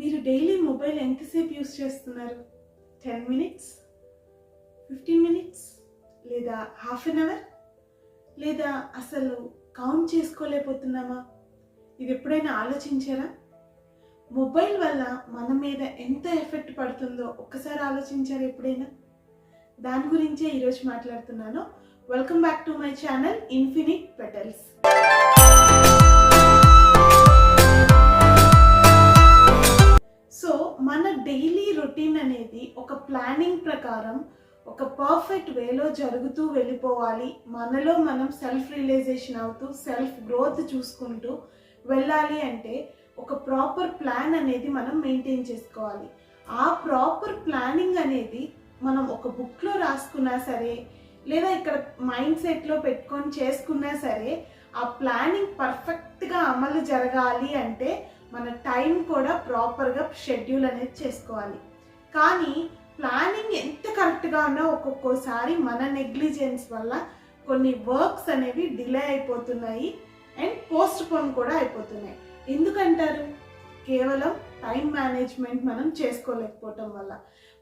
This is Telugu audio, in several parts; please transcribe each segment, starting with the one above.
మీరు డైలీ మొబైల్ ఎంతసేపు యూస్ చేస్తున్నారు? Ten minutes? Fifteen minutes? లేదా హాఫ్ అన్ అవర్? లేదా అసలు కౌంట్ చేసుకోలేకపోతున్నామా? ఇది ఎప్పుడైనా ఆలోచించారా? మొబైల్ వల్ల మన మీద ఎంత ఎఫెక్ట్ పడుతుందో ఒక్కసారి ఆలోచించారు ఎప్పుడైనా? దాని గురించే ఈరోజు మాట్లాడుతున్నాను. Welcome back to my channel infinite petals. ప్రకారం ఒక పర్ఫెక్ట్ వేలో జరుగుతూ వెళ్ళిపోవాలి. మనలో మనం సెల్ఫ్ రియలైజేషన్ అవుతూ సెల్ఫ్ గ్రోత్ చూసుకుంటూ వెళ్ళాలి అంటే ఒక ప్రాపర్ ప్లాన్ అనేది మనం మెయింటైన్ చేసుకోవాలి. ఆ ప్రాపర్ ప్లానింగ్ అనేది మనం ఒక బుక్లో రాసుకున్నా సరే లేదా ఇక్కడ మైండ్ సెట్లో పెట్టుకొని చేసుకున్నా సరే ఆ ప్లానింగ్ పర్ఫెక్ట్గా అమలు జరగాలి అంటే మన టైం కూడా ప్రాపర్గా షెడ్యూల్ అనేది చేసుకోవాలి. కానీ ప్లానింగ్ ఎంత కరెక్ట్గా ఉన్నా ఒక్కొక్కసారి మన నెగ్లిజెన్స్ వల్ల కొన్ని వర్క్స్ అనేవి డిలే అయిపోతున్నాయి అండ్ పోస్ట్ పోన్ కూడా అయిపోతున్నాయి. ఎందుకంటారు? కేవలం టైం మేనేజ్మెంట్ మనం చేసుకోలేకపోవటం వల్ల.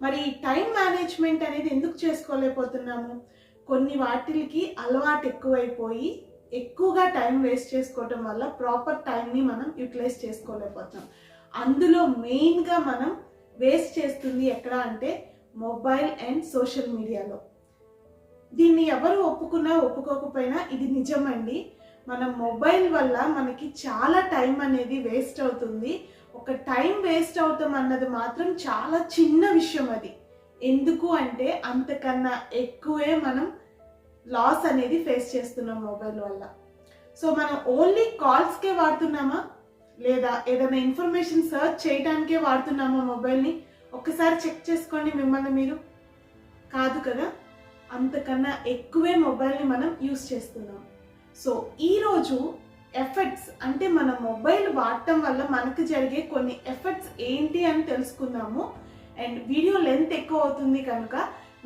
మరి టైం మేనేజ్మెంట్ అనేది ఎందుకు చేసుకోలేకపోతున్నాము? కొన్ని వాటికి అలవాటు ఎక్కువైపోయి ఎక్కువగా టైం వేస్ట్ చేసుకోవటం వల్ల ప్రాపర్ టైంని మనం యూటిలైజ్ చేసుకోలేకపోతున్నాం. అందులో మెయిన్గా మనం వేస్ట్ చేస్తుంది ఎక్కడ అంటే మొబైల్ అండ్ సోషల్ మీడియాలో. దీన్ని ఎవరు ఒప్పుకున్నా ఒప్పుకోకపోయినా ఇది నిజమండి. మన మొబైల్ వల్ల మనకి చాలా టైం అనేది వేస్ట్ అవుతుంది. ఒక టైం వేస్ట్ అవుతాం అన్నది మాత్రం చాలా చిన్న విషయం అది. ఎందుకు అంటే అంతకన్నా ఎక్కువే మనం లాస్ అనేది ఫేస్ చేస్తున్నాం మొబైల్ వల్ల. సో మనం ఓన్లీ కాల్స్కే వాడుతున్నామా? లేదా ఏదైనా ఇన్ఫర్మేషన్ సర్చ్ చేయడానికే వాడుతున్నామా మొబైల్ని ఒక్కసారి చెక్ చేసుకోండి మిమ్మల్ని మీరు. కాదు కదా అంతకన్నా ఎక్కువే మొబైల్ని మనం యూస్ చేస్తున్నాం. సో ఈరోజు ఎఫెక్ట్స్ అంటే మన మొబైల్ వాడటం వల్ల మనకు జరిగే కొన్ని ఎఫెక్ట్స్ ఏంటి అని తెలుసుకుందాము. అండ్ వీడియో లెంత్ ఎక్కువ అవుతుంది కనుక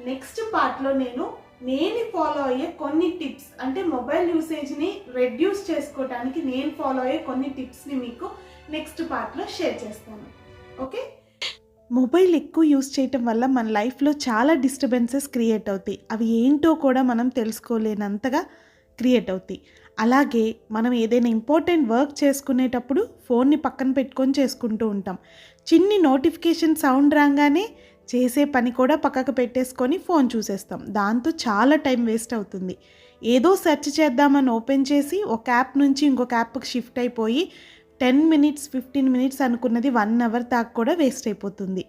నెక్స్ట్ పార్ట్లో నేను నేను ఫాలో అయ్యే కొన్ని టిప్స్ అంటే మొబైల్ యూసేజ్ని రెడ్యూస్ చేసుకోవడానికి నేను ఫాలో అయ్యే కొన్ని టిప్స్ని మీకు నెక్స్ట్ పార్ట్లో షేర్ చేస్తాను. ఓకే మొబైల్ ఎక్కువ యూస్ చేయటం వల్ల మన లైఫ్లో చాలా డిస్టర్బెన్సెస్ క్రియేట్ అవుతాయి. అవి ఏంటో కూడా మనం తెలుసుకోలేనంతగా క్రియేట్ అవుతాయి. అలాగే మనం ఏదైనా ఇంపార్టెంట్ వర్క్ చేసుకునేటప్పుడు ఫోన్ని పక్కన పెట్టుకొని చేసుకుంటూ ఉంటాం. చిన్ని నోటిఫికేషన్ సౌండ్ రాగానే చేసే పని కూడా పక్కకు పెట్టేసుకొని ఫోన్ చూసేస్తాం. దాంతో చాలా టైం వేస్ట్ అవుతుంది. ఏదో సెర్చ్ చేద్దామని ఓపెన్ చేసి ఒక యాప్ నుంచి ఇంకొక యాప్కి షిఫ్ట్ అయిపోయి టెన్ మినిట్స్ ఫిఫ్టీన్ మినిట్స్ అనుకున్నది వన్ అవర్ దాకా కూడా వేస్ట్ అయిపోతుంది.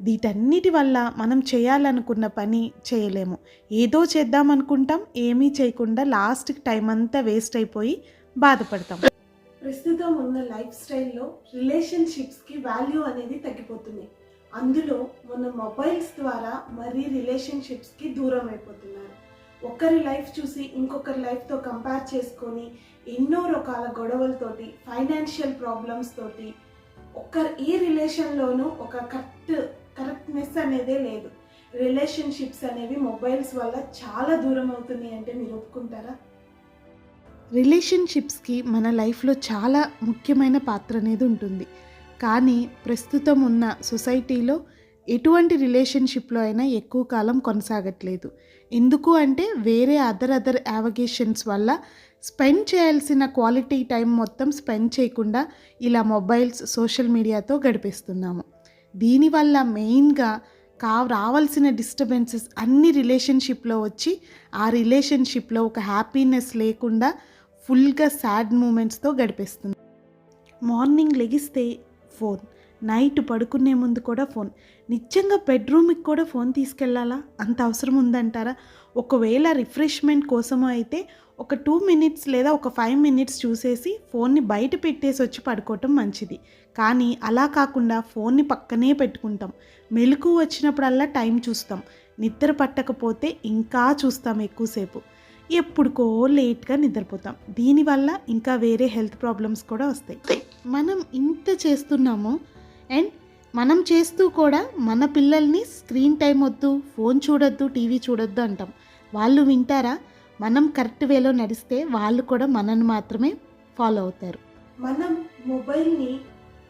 వీటన్నిటి వల్ల మనం చేయాలనుకున్న పని చేయలేము. ఏదో చేద్దాం అనుకుంటాం ఏమీ చేయకుండా లాస్ట్కి టైం అంతా వేస్ట్ అయిపోయి బాధపడతాం. ప్రస్తుతం ఉన్న లైఫ్ స్టైల్లో రిలేషన్షిప్స్కి వాల్యూ అనేది తగ్గిపోతుంది. అందులో మన మొబైల్స్ ద్వారా మరీ రిలేషన్షిప్స్కి దూరం అయిపోతున్నారు. ఒకరి లైఫ్ చూసి ఇంకొకరి లైఫ్తో కంపేర్ చేసుకొని ఎన్నో రకాల గొడవలతోటి ఫైనాన్షియల్ ప్రాబ్లమ్స్ తోటి ఒక్కరు ఏ రిలేషన్లోనూ ఒక కరెక్ట్ కరెక్ట్నెస్ అనేదే లేదు. రిలేషన్షిప్స్ అనేవి మొబైల్స్ వల్ల చాలా దూరం అవుతున్నాయి అంటే మీరు ఒప్పుకుంటారా? రిలేషన్షిప్స్కి మన లైఫ్లో చాలా ముఖ్యమైన పాత్ర అనేది ఉంటుంది. కానీ ప్రస్తుతం ఉన్న సొసైటీలో ఎటువంటి రిలేషన్షిప్లో అయినా ఎక్కువ కాలం కొనసాగట్లేదు. ఎందుకు అంటే వేరే అదర్ అదర్ యావగేషన్స్ వల్ల స్పెండ్ చేయాల్సిన క్వాలిటీ టైం మొత్తం స్పెండ్ చేయకుండా ఇలా మొబైల్స్ సోషల్ మీడియాతో గడిపేస్తున్నాము. దీనివల్ల మెయిన్గా కా రావాల్సిన డిస్టర్బెన్సెస్ అన్ని రిలేషన్షిప్లో వచ్చి ఆ రిలేషన్షిప్లో ఒక హ్యాపీనెస్ లేకుండా ఫుల్గా సాడ్ మూమెంట్స్తో గడిపేస్తుంది మార్నింగ్ లెగిస్తే ఫోన్. నైట్ పడుకునే ముందు కూడా ఫోన్. నిజంగా బెడ్రూమ్కి కూడా ఫోన్ తీసుకెళ్ళాలా అంత అవసరం ఉందంటారా? ఒకవేళ రిఫ్రెష్మెంట్ కోసమో అయితే ఒక టూ మినిట్స్ లేదా ఒక ఫైవ్ మినిట్స్ చూసేసి ఫోన్ని బయట పెట్టేసి వచ్చి పడుకోవటం మంచిది. కానీ అలా కాకుండా ఫోన్ని పక్కనే పెట్టుకుంటాం. మెలకు వచ్చినప్పుడల్లా టైం చూస్తాం. నిద్ర పట్టకపోతే ఇంకా చూస్తాం ఎక్కువసేపు. ఎప్పుడుకో లేట్గా నిద్రపోతాం. దీనివల్ల ఇంకా వేరే హెల్త్ ప్రాబ్లమ్స్ కూడా వస్తాయి. మనం ఇంత చేస్తున్నాము అండ్ మనం చేస్తూ కూడా మన పిల్లల్ని స్క్రీన్ టైం వద్దు ఫోన్ చూడొద్దు టీవీ చూడొద్దు అంటాం. వాళ్ళు వింటారా? మనం కరెక్ట్ వేలో నడిస్తే వాళ్ళు కూడా మనల్ని మాత్రమే ఫాలో అవుతారు. మనం మొబైల్ని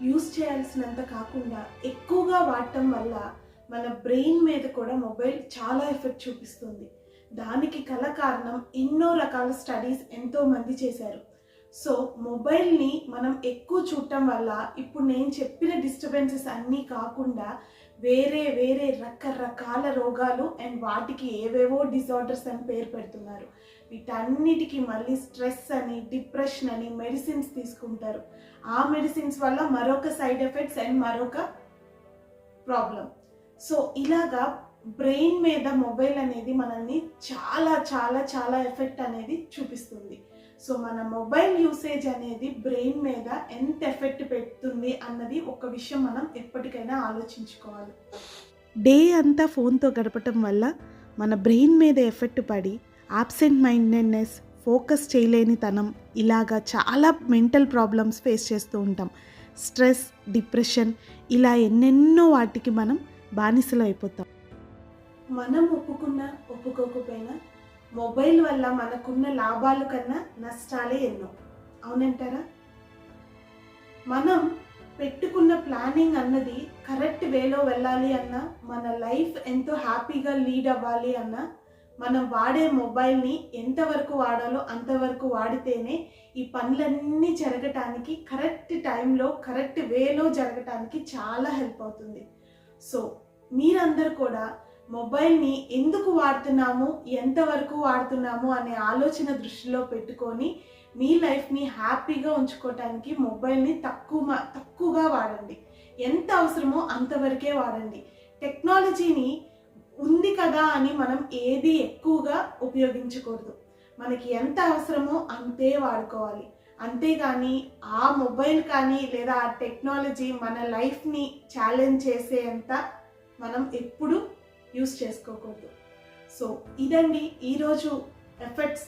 యూస్ చేయాల్సినంత కాకుండా ఎక్కువగా వాడటం వల్ల మన బ్రెయిన్ మీద కూడా మొబైల్ చాలా ఎఫెక్ట్ చూపిస్తుంది. దానికి కల కారణం ఎన్నో రకాల స్టడీస్ ఎంతోమంది చేశారు. సో మొబైల్ని మనం ఎక్కువ చూడటం వల్ల ఇప్పుడు నేను చెప్పిన డిస్టర్బెన్సెస్ అన్నీ కాకుండా వేరే వేరే రకరకాల రోగాలు అండ్ వాటికి ఏవేవో డిజార్డర్స్ అని పేరు పెడుతున్నారు. వీటన్నిటికీ మళ్ళీ స్ట్రెస్ అని డిప్రెషన్ అని మెడిసిన్స్ తీసుకుంటారు. ఆ మెడిసిన్స్ వల్ల మరొక సైడ్ ఎఫెక్ట్స్ అండ్ మరొక ప్రాబ్లం. సో ఇలాగా బ్రెయిన్ మీద మొబైల్ అనేది మనల్ని చాలా చాలా చాలా ఎఫెక్ట్ అనేది చూపిస్తుంది. సో మన మొబైల్ యూసేజ్ అనేది బ్రెయిన్ మీద ఎంత ఎఫెక్ట్ పెడుతుంది అన్నది ఒక విషయం మనం ఎప్పటికైనా ఆలోచించుకోవాలి. డే అంతా ఫోన్తో గడపటం వల్ల మన బ్రెయిన్ మీద ఎఫెక్ట్ పడి ఆబ్సెంట్ మైండెడ్నెస్ ఫోకస్ చేయలేనితనం ఇలాగా చాలా మెంటల్ ప్రాబ్లమ్స్ ఫేస్ చేస్తూ ఉంటాం. స్ట్రెస్ డిప్రెషన్ ఇలా ఎన్నెన్నో వాటికి మనం బానిసలు అయిపోతాం. మనం ఒప్పుకున్నా ఒప్పుకోకపోయినా మొబైల్ వల్ల మనకున్న లాభాలు కన్నా నష్టాలే ఎన్నో. అవునంటారా? మనం పెట్టుకున్న ప్లానింగ్ అన్నది కరెక్ట్ వేలో వెళ్ళాలి అన్నా మన లైఫ్ ఎంతో హ్యాపీగా లీడ్ అవ్వాలి అన్నా మనం వాడే మొబైల్ని ఎంతవరకు వాడాలో అంతవరకు వాడితేనే ఈ పనులన్నీ జరగటానికి కరెక్ట్ టైంలో కరెక్ట్ వేలో జరగటానికి చాలా హెల్ప్ అవుతుంది. సో మీరందరూ కూడా మొబైల్ని ఎందుకు వాడుతున్నాము ఎంతవరకు వాడుతున్నాము అనే ఆలోచన దృష్టిలో పెట్టుకొని మీ లైఫ్ని హ్యాపీగా ఉంచుకోవటానికి మొబైల్ని తక్కువ మ- తక్కువగా వాడండి. ఎంత అవసరమో అంతవరకే వాడండి. టెక్నాలజీని ఉంది కదా అని మనం ఏది ఎక్కువగా ఉపయోగించకూడదు. మనకి ఎంత అవసరమో అంతే వాడుకోవాలి. అంతేగాని ఆ మొబైల్ కానీ లేదా ఆ టెక్నాలజీ మన లైఫ్ని ఛాలెంజ్ చేసేంత మనం ఎప్పుడు యూస్ చేసుకోకూడదు. సో ఇదండి ఈరోజు ఎఫెక్ట్స్.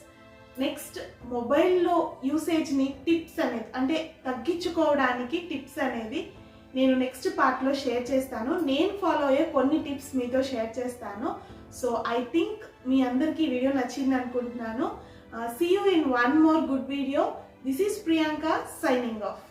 నెక్స్ట్ మొబైల్లో యూసేజ్ని టిప్స్ అనేది అంటే తగ్గించుకోవడానికి టిప్స్ అనేది నేను నెక్స్ట్ పార్ట్లో షేర్ చేస్తాను. నేను ఫాలో అయ్యే కొన్ని టిప్స్ మీతో షేర్ చేస్తాను. సో ఐ థింక్ మీ అందరికీ వీడియో నచ్చింది అనుకుంటున్నాను. See you in one more good video this is Priyanka signing off